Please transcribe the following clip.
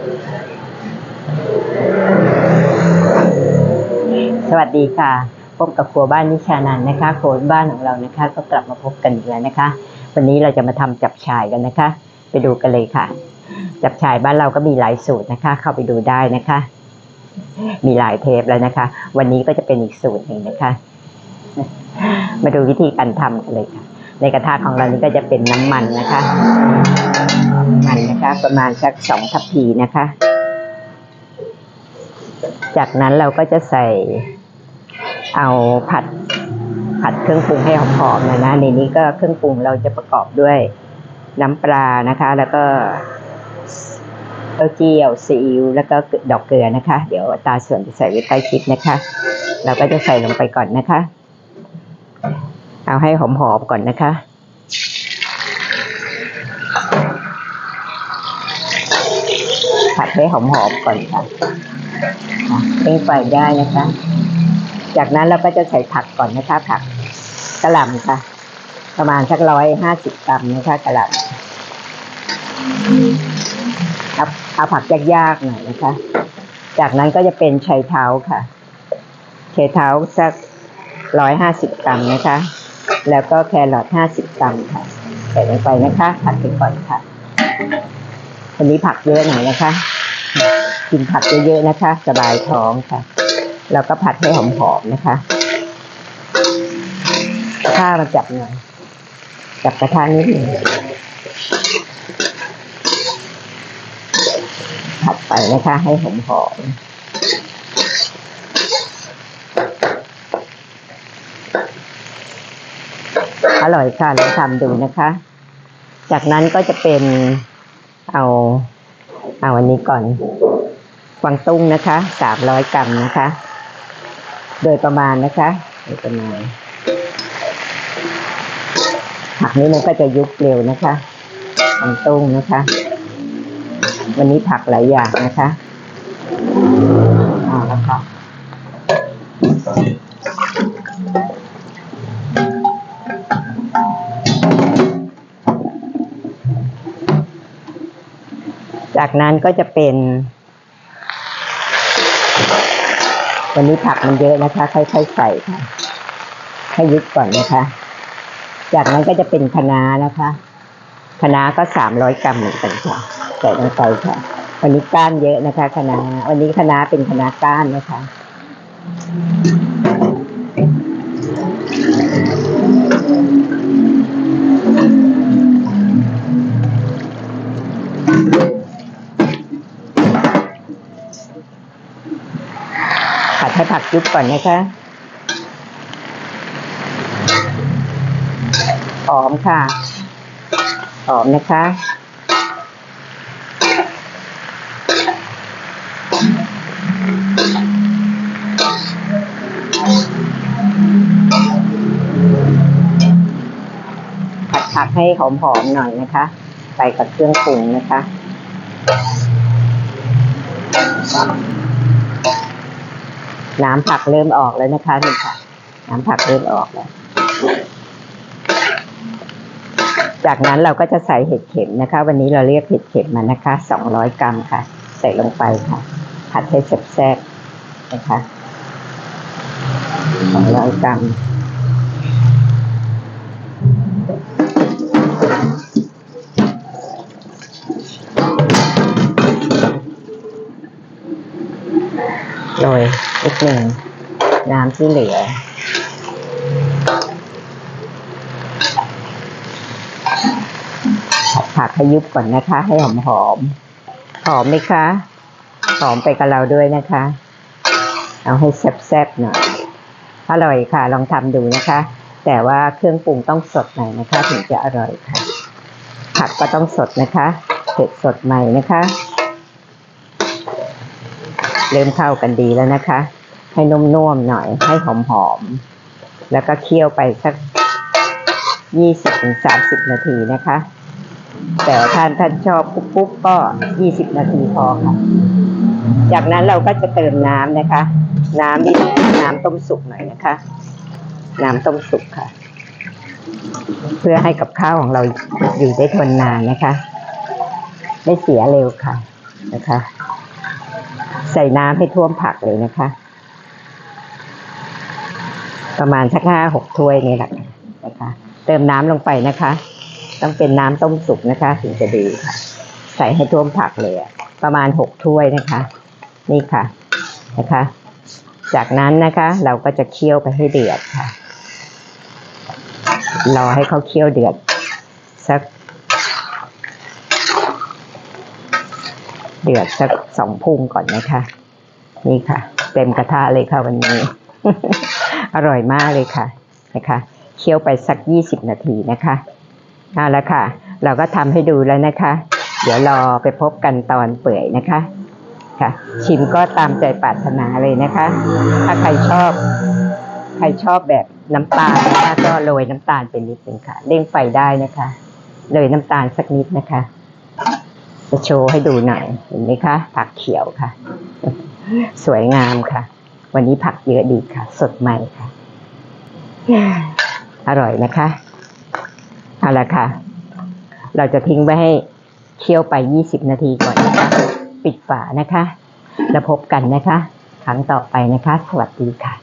สวัสดีค่ะ พบกับครัวบ้านนิชานันท์นะคะครัวบ้านของเรานะคะ ก็กลับมาพบกันอีกแล้วนะคะ วันนี้เราจะมาทำจับฉ่ายกันนะคะ ไปดูกันเลยค่ะ จับฉ่ายบ้านเราก็มีหลายสูตรนะคะ เข้าไปดูได้นะคะ มีหลายเทปแล้วนะคะ วันนี้ก็จะเป็นอีกสูตรหนึ่งนะคะ มาดูวิธีการทำกันเลยค่ะ ในกระทะของเรานี้ก็จะเป็นน้ำมันนะคะน้ำมันนะคะประมาณสักสองทัพพีนะคะ จากนั้นเราก็จะใส่เอาผัดผัดเครื่องปรุงให้หอมๆนะนะในนี้ก็เครื่องปรุงเราจะประกอบด้วยน้ำปลานะคะ แล้วก็เต้าเจี้ยวซีอิ๊วแล้วก็ดอกเกลือนะคะ เดี๋ยวตาส่วนจะใส่ไว้ใต้คลิปนะคะ เราก็จะใส่ลงไปก่อนนะคะ เอาให้หอมๆก่อนนะคะ ผัดให้หอมๆก่อนค่ะเร่งไฟได้นะคะ จากนั้นเราก็จะใส่ผักก่อนนะคะ ผักกระหล่ำค่ะ ประมาณสักร้อยห้าสิบกรัมนะคะกระหล่ำเอาเอาผักยากๆหน่อยนะคะ จากนั้นก็จะเป็นไชเท้าค่ะไชเท้าสักร้อยห้าสิบกรัมนะคะ แล้วก็แครอทห้าสิบกรัมค่ะ ใส่ลงไปนะคะ ผัดไปก่อนค่ะ วันนี้ผักเยอะหน่อยนะคะ กินผักเยอะๆนะคะ สบายท้องค่ะ แล้วก็ผัดให้หอมๆนะคะ ข้ามาจับหน่อย จับกระทะนิดหนึ่งผัดไปนะคะ ให้หอมๆ ร่อยค่ะลองทำดูนะคะ จากนั้นก็จะเป็นเอาเอาอันนี้ก่อนกวางตุ้งนะคะสามร้อยกรัมนะคะ โดยประมาณนะคะโดยประมาณผักนี้มันก็จะยุบเร็วนะคะกวางตุ้งนะคะ วันนี้ผักหลายอย่างนะคะเอาละ จากนั้นก็จะเป็น วันนี้ผักมันเยอะนะคะ ค่อยๆใส่ค่ะให้ยุบก่อนนะคะ จากนั้นก็จะเป็นคะน้านะคะคะน้าก็สามร้อยกรัมเหมือนกันค่ะใส่ลงไปค่ะ วันนี้ก้านเยอะนะคะคะน้าวันนี้คะน้าเป็นคะน้าก้านนะคะ ให้ผักยุบก่อนนะคะหอมค่ะหอมนะคะผัดผักให้หอมๆหน่อยนะคะ ไปกับเครื่องปรุงนะคะ น้ำผักเริ่มออกแล้วนะคะนี่ค่ะ น้ำผักเริ่มออกแล้ว จากนั้นเราก็จะใส่เห็ดเข็มนะคะ วันนี้เราเรียกเห็ดเข็มมานะคะสองร้อยกรัมค่ะ ใส่ลงไปค่ะ ผัดให้แซ่บๆนะคะสองร้อยกรัมโรย นิดหนึ่งน้ำที่เหลือผัดผักให้ยุบก่อนนะคะ ให้หอมหอมหอมไหมคะ หอมไปกับเราด้วยนะคะ เอาให้แซ่บๆหน่อย อร่อยค่ะ ลองทำดูนะคะ แต่ว่าเครื่องปรุงต้องสดหน่อยนะคะ ถึงจะอร่อยค่ะ ผักก็ต้องสดนะคะ เผ็ดสดใหม่นะคะ เริ่มเข้ากันดีแล้วนะคะ ให้นุ่มๆหน่อยให้หอมๆ แล้วก็เคี่ยวไปสักยี่สิบถึงสามสิบนาทีนะคะ แต่ท่านท่านชอบปุ๊บๆก็ยี่สิบนาทีพอค่ะ จากนั้นเราก็จะเติมน้ำนะคะ น้ำนี่น้ำต้มสุกหน่อยนะคะ น้ำต้มสุกค่ะ เพื่อให้กับข้าวของเราอยู่ได้ทนนานนะคะ ไม่เสียเร็วค่ะนะคะ ใส่น้ำให้ท่วมผักเลยนะคะ ประมาณสักห้าหกถ้วยนี่แหละนะคะ เติมน้ำลงไปนะคะ ต้องเป็นน้ำต้มสุกนะคะ ถึงจะดีค่ะ ใส่ให้ท่วมผักเลยอะประมาณหกถ้วยนะคะ นี่ค่ะนะคะ จากนั้นนะคะ เราก็จะเคี่ยวไปให้เดือดค่ะรอให้เขาเคี่ยวเดือดสัก เดือดสักสองพุ่งก่อนนะคะ นี่ค่ะ เต็มกระทะเลยค่ะวันนี้ อร่อยมากเลยค่ะนะคะเคี่ยวไปสักยี่สิบนาทีนะคะเอาละค่ะ เราก็ทำให้ดูแล้วนะคะ เดี๋ยวรอไปพบกันตอนเปื่อยนะคะค่ะ ชิมก็ตามใจปรารถนาเลยนะคะ ถ้าใครชอบ ใครชอบแบบน้ำตาลนะคะก็โรยน้ำตาลไปนิดนึงค่ะเร่งไฟได้นะคะ โรยน้ำตาลสักนิดนะคะ จะโชว์ให้ดูหน่อยเห็นไหมคะ ผักเขียวค่ะ สวยงามค่ะ วันนี้ผักเยอะดีค่ะ สดใหม่ค่ะ อร่อยนะคะเอาละค่ะ เราจะทิ้งไว้ให้เคี่ยวไป 20 นาทีก่อนนะคะ ปิดฝานะคะ แล้วพบกันนะคะ ครั้งต่อไปนะคะ สวัสดีค่ะ